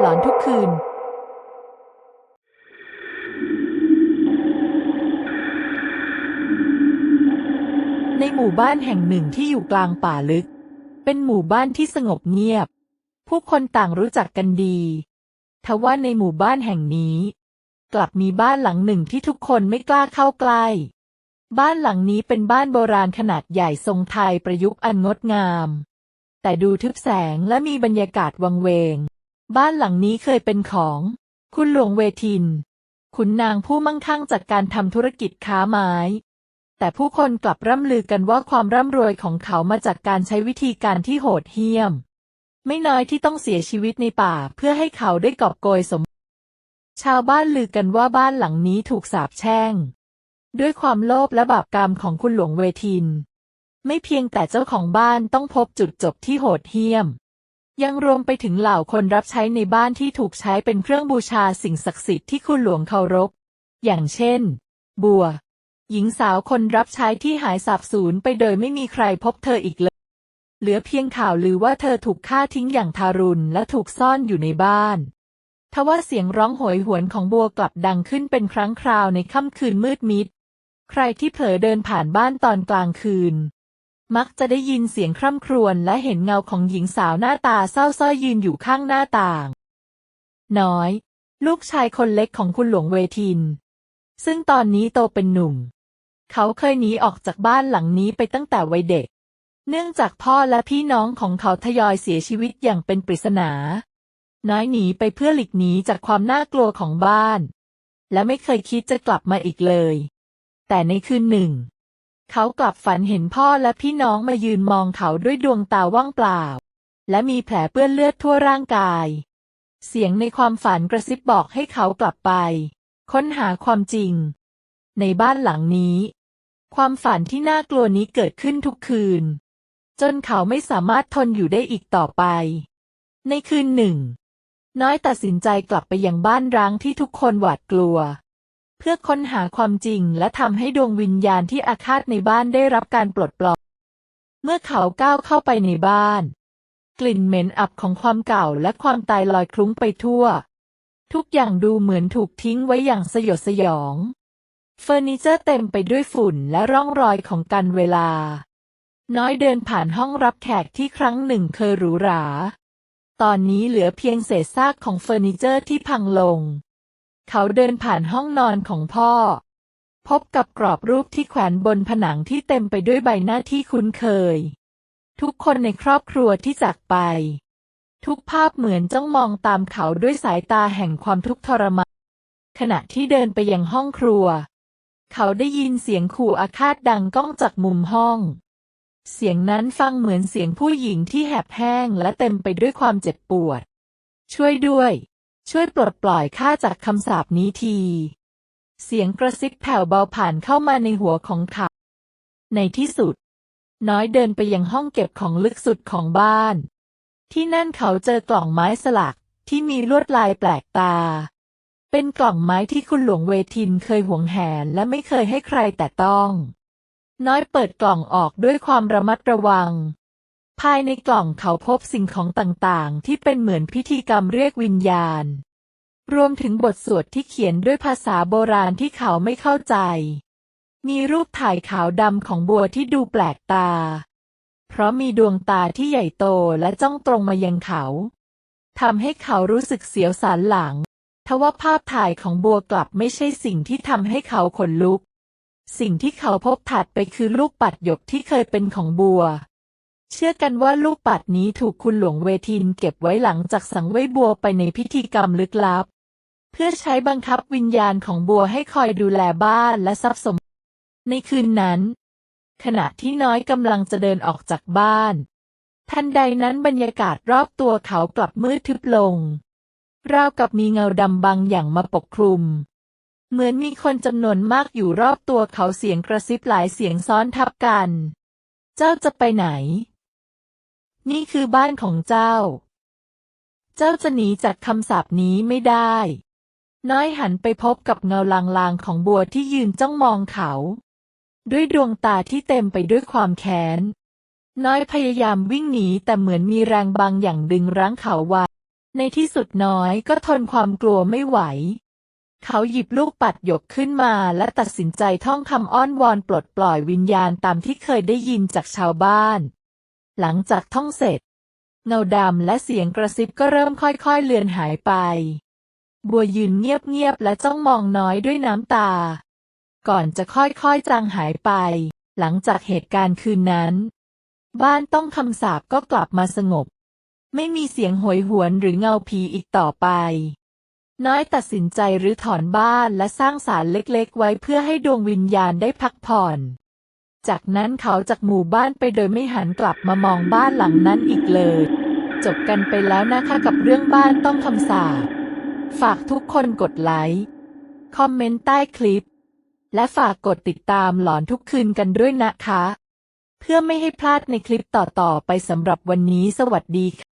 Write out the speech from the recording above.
หลอนทุกคืน ในหมู่บ้านแห่งหนึ่งที่อยู่กลางป่าลึก เป็นหมู่บ้านที่สงบเงียบ ผู้คนต่างรู้จักกันดีทว่าในหมู่บ้านแห่งนี้ กลับมีบ้านหลังหนึ่งที่ทุกคนไม่กล้าเข้าใกล้ บ้านหลังนี้เป็นบ้านโบราณขนาดใหญ่ทรงไทยประยุกต์อันงดงาม แต่ดูทึบแสงและมีบรรยากาศวังเวง บ้านหลังนี้เคยเป็นของ คุณหลวงเวทิน ขุนนางผู้มั่งคั่งจากการทำธุรกิจค้าไม้ แต่ผู้คนกลับร่ำลือกันว่าความร่ำรวยของเขามาจากการใช้วิธีการที่โหดเหี้ยม ไม่น้อยที่ต้องเสียชีวิตในป่าเพื่อให้เขาได้กอบโกยสม ชาวบ้านลือกันว่าบ้านหลังนี้ถูกสาปแช่ง ด้วยความโลภและบาปกรรมของคุณหลวงเวทิน ไม่เพียงแต่เจ้าของบ้านต้องพบจุดจบที่โหดเหี้ยม ยังรวมไปถึงเหล่าคนรับใช้ในบ้านที่ถูกใช้เป็นเครื่องบูชาสิ่งศักดิ์สิทธิ์ที่คุณหลวงเคารพ อย่างเช่น บัว หญิงสาวคนรับใช้ที่หายสาบสูญไปโดยไม่มีใครพบเธออีกเลย เหลือเพียงข่าวลือว่าเธอถูกฆ่าทิ้งอย่างทารุณและถูกซ่อนอยู่ในบ้านทว่าเสียงร้องโหยหวนของบัวกลับดังขึ้นเป็นครั้งคราวในค่ำคืนมืดมิด ใครที่เผลอเดินผ่านบ้านตอนกลางคืน มักจะได้ยินเสียงคร่ำครวญและเห็นเงาของหญิงสาวหน้าตาเศร้าส้อยยืนอยู่ข้างหน้าต่าง น้อย ลูกชายคนเล็กของคุณหลวงเวทิน ซึ่งตอนนี้โตเป็นหนุ่ม เขาเคยหนีออกจากบ้านหลังนี้ไปตั้งแต่วัยเด็ก เนื่องจากพ่อและพี่น้องของเขาทยอยเสียชีวิตอย่างเป็นปริศนา น้อยหนีไปเพื่อหลีกหนีจากความน่ากลัวของบ้าน และไม่เคยคิดจะกลับมาอีกเลย แต่ในคืนหนึ่ง เขากลับฝันเห็นพ่อและพี่น้องมายืนมองเขาด้วยดวงตาว่างเปล่า และมีแผลเปื้อนเลือดทั่วร่างกาย เสียงในความฝันกระซิบบอกให้เขากลับไป ค้นหาความจริง ในบ้านหลังนี้ ความฝันที่น่ากลัวนี้เกิดขึ้นทุกคืน จนเขาไม่สามารถทนอยู่ได้อีกต่อไป ในคืนหนึ่ง น้อยตัดสินใจกลับไปยังบ้านร้างที่ทุกคนหวาดกลัว เพื่อค้นหาความจริงและทำให้ดวงวิญญาณที่อาฆาตในบ้านได้รับการปลดปล่อยเมื่อเขาก้าวเข้าไปในบ้าน กลิ่นเหม็นอับของความเก่าและความตายลอยคลุ้งไปทั่ว ทุกอย่างดูเหมือนถูกทิ้งไว้อย่างสยดสยอง เฟอร์นิเจอร์เต็มไปด้วยฝุ่นและร่องรอยของการเวลา น้อยเดินผ่านห้องรับแขกที่ครั้งหนึ่งเคยหรูหรา ตอนนี้เหลือเพียงเศษซากของเฟอร์นิเจอร์ที่พังลง เขาเดินผ่านห้องนอนของพ่อ พบกับกรอบรูปที่แขวนบนผนังที่เต็มไปด้วยใบหน้าที่คุ้นเคย ทุกคนในครอบครัวที่จากไป ทุกภาพเหมือนจ้องมองตามเขาด้วยสายตาแห่งความทุกข์ทรมานขณะที่เดินไปยังห้องครัว เขาได้ยินเสียงขู่อาฆาตดังก้องจากมุมห้อง เสียงนั้นฟังเหมือนเสียงผู้หญิงที่แหบแห้งและเต็มไปด้วยความเจ็บปวด ช่วยด้วย ช่วยปลดปล่อยข้าจากคำสาปนี้ที เสียงกระซิบแผ่วเบาผ่านเข้ามาในหัวของเขาในที่สุด น้อยเดินไปยังห้องเก็บของลึกสุดของบ้าน ที่นั่นเขาเจอกล่องไม้สลักที่มีลวดลายแปลกตา เป็นกล่องไม้ที่คุณหลวงเวทินเคยหวงแหนและไม่เคยให้ใครแต่ต้อง น้อยเปิดกล่องออกด้วยความระมัดระวัง ภายในกล่องเขาพบสิ่งของต่างๆ ที่เป็นเหมือนพิธีกรรมเรียกวิญญาณ รวมถึงบทสวดที่เขียนด้วยภาษาโบราณที่เขาไม่เข้าใจ มีรูปถ่ายขาวดำของบัวที่ดูแปลกตา เพราะมีดวงตาที่ใหญ่โตและจ้องตรงมายังเขาทำให้เขารู้สึกเสียวสันหลัง ทว่าภาพถ่ายของบัวกลับไม่ใช่สิ่งที่ทำให้เขาขนลุก สิ่งที่เขาพบถัดไปคือลูกปัดหยกที่เคยเป็นของบัว เชื่อกันว่าลูกปัดนี้ถูกคุณหลวงเวทินเก็บไว้หลังจากสังเวยบัวไปในพิธีกรรมลึกลับ เพื่อใช้บังคับวิญญาณของบัวให้คอยดูแลบ้านและทรัพย์สมบัติในคืนนั้น ขณะที่น้อยกำลังจะเดินออกจากบ้าน ทันใดนั้นบรรยากาศรอบตัวเขากลับมืดทึบลง ราวกับมีเงาดำบางอย่างมาปกคลุม เหมือนมีคนจำนวนมากอยู่รอบตัวเขาเสียงกระซิบหลายเสียงซ้อนทับกัน เจ้าจะไปไหน นี่คือบ้านของเจ้า เจ้าจะหนีจากคำสาปนี้ไม่ได้ น้อยหันไปพบกับเงาลางๆของบัวที่ยืนจ้องมองเขา ด้วยดวงตาที่เต็มไปด้วยความแค้น น้อยพยายามวิ่งหนีแต่เหมือนมีแรงบางอย่างดึงรั้งเขาไว้ ในที่สุดน้อยก็ทนความกลัวไม่ไหวเขาหยิบลูกปัดหยกขึ้นมาและตัดสินใจท่องคำอ้อนวอนปลดปล่อยวิญญาณตามที่เคยได้ยินจากชาวบ้าน หลังจากท่องเสร็จ เงาดำและเสียงกระซิบก็เริ่มค่อยๆเลือนหายไป บัวยืนเงียบๆและจ้องมองน้อยด้วยน้ำตา ก่อนจะค่อยๆจางหายไป หลังจากเหตุการณ์คืนนั้น บ้านต้องคำสาปก็กลับมาสงบ ไม่มีเสียงโหยหวนหรือเงาผีอีกต่อไปน้อยตัดสินใจรื้อถอนบ้านและสร้างศาลเล็กๆ ไว้เพื่อให้ดวงวิญญาณได้พักผ่อน จากนั้นเขาจากหมู่บ้านไปโดยไม่หันกลับมามองบ้านหลังนั้นอีกเลย จบกันไปแล้วนะคะกับเรื่องบ้านต้องคำสาปฝากทุกคนกดไลค์ คอมเมนต์ใต้คลิป และฝากกดติดตามหลอนทุกคืนกันด้วยนะคะ เพื่อไม่ให้พลาดในคลิปต่อๆไปสำหรับวันนี้สวัสดีค่ะ